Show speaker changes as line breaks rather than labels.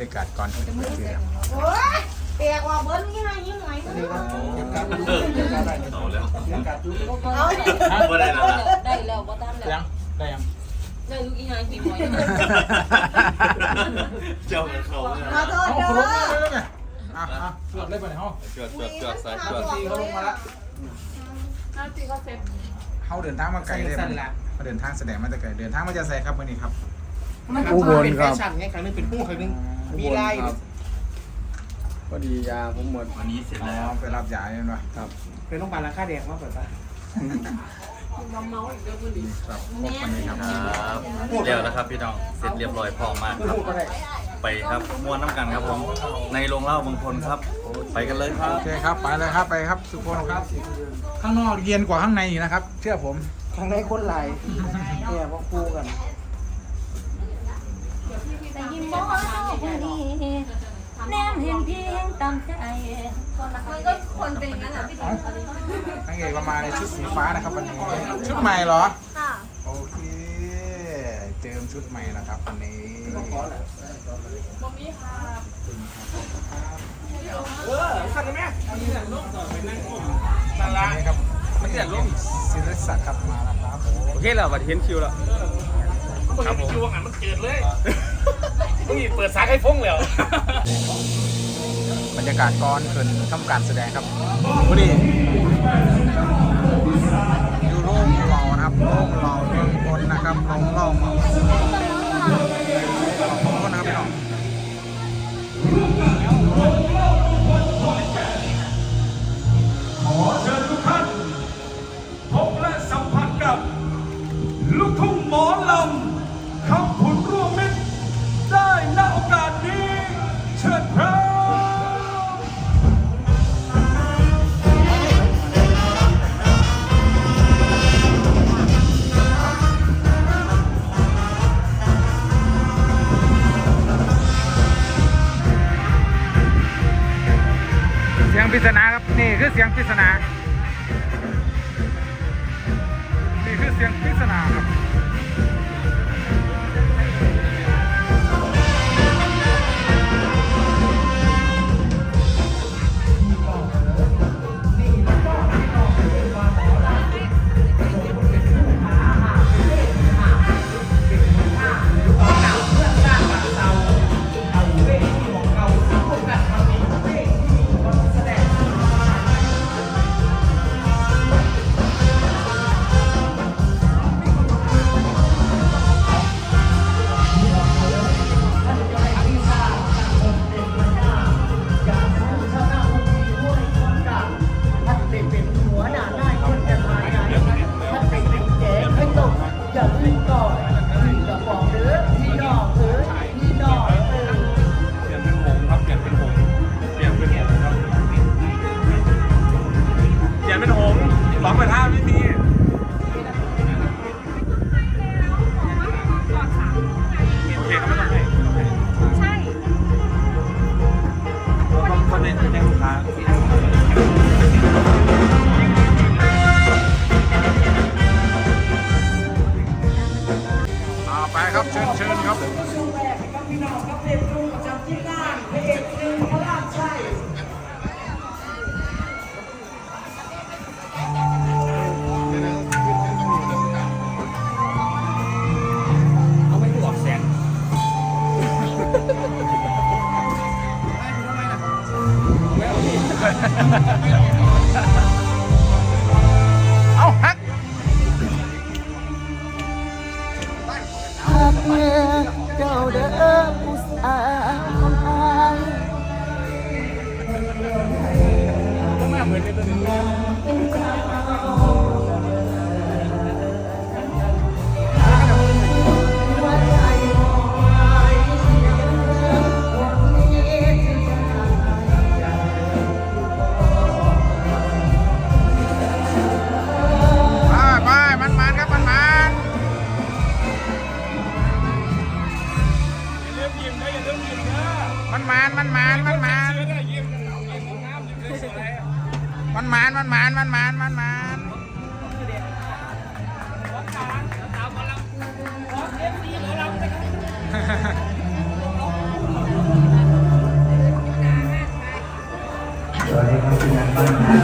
รยากาศก่อนที่จะเปิดเสียง
โอ้ยเปียกว่าเบิ้ลยี่ห้อยิ่งไหนมึง
เอาแล้ว
เอา
บ่ได้แล้วล่ะ
ได้แล้วบ่ตาม
เสีย
แล้
งได้ยัง
ได้ลูกอีหยังพี่หมอย
เจ้าเขาเนี่ย
ขอโทษ
เอา
เด้
คุณลงมา
อ
เลยไงอะอะจวดเลยไปไหนห้อง
จวดจวดจวดสายจวด
ตีเขาลงมาละ
น้าจีก็เซ็ต
เขาเดินทางมาไกลเลยมันมาเดินทางแสดงมาแต่ไกลเดินทางมาจะใส่ครับวันนี้ครับ
อุบลครับ
เป็นแฟชั่นไงครั้งหนึงเป็นผู้ครั้งหนึง มีลาย
ครับพอดียาผมหมด
วันนี้เสร็จ
อ๋
แล้ว
อไปรับยาเนี่ยนะ
ครับ
เป็นโรงพยาบาลราคาแดงมากกว่าป่ะ
มาเมาอีกเด้อมื้อนี้
ครับพบวันนี้ครับ
ครับเดี๋ยวนะครับพี่น้อง เสร็จเรียบร้อยพร้อมมากครับ ไปครับม้วนน้ำกันครับผม ในโรงเหล้าบางคนครับ ไปกันเลยครับ
โอเคครับไปเลยครับไปครับสุโขทัยครับข้างนอกเย็นกว่าข้างในอีกนะครับ เชื่อผม
ครั้งในคนหลายเนี่ยพวกคู่กัน
ได้ยินบ่คนดีแนมเห็นเพียงตามใจมันก็คนเป็นอย่างนั้นแหละพี่
เอ้าทั้งเอกเรามาในชุดสีฟ้านะครับวันนี้ชุดใหม่เหรอ
ค่ะ
โอเคเจิมชุดใหม่นะครับวันนี้บมีค่ะ
เออสั่งกันไหม
วันนี้ครับไม่เห็นร่มศิริศักดิ์ครับมาแล้วครับ
โอเคแล้วบัดเห็นคิวแล้ว
ครับผมช่วอะมันเกิดเลย นี่เปิดสายให้ฟงแล้ว
บรรยากาศก่อนเกินทำการแสดงครับวันนี้ ปริศนาครับนี่คือเสียงปริศนา นี่คือเสียงปริศนาครับ
ไป
ครับเชิญเชิญครับ
เอาไว้ดูออกแสง
เอา
ผู้สาวของอายเป็นเจ้า
มันมันมันมัน
สวัสดี
ครับคุณนันบ้าน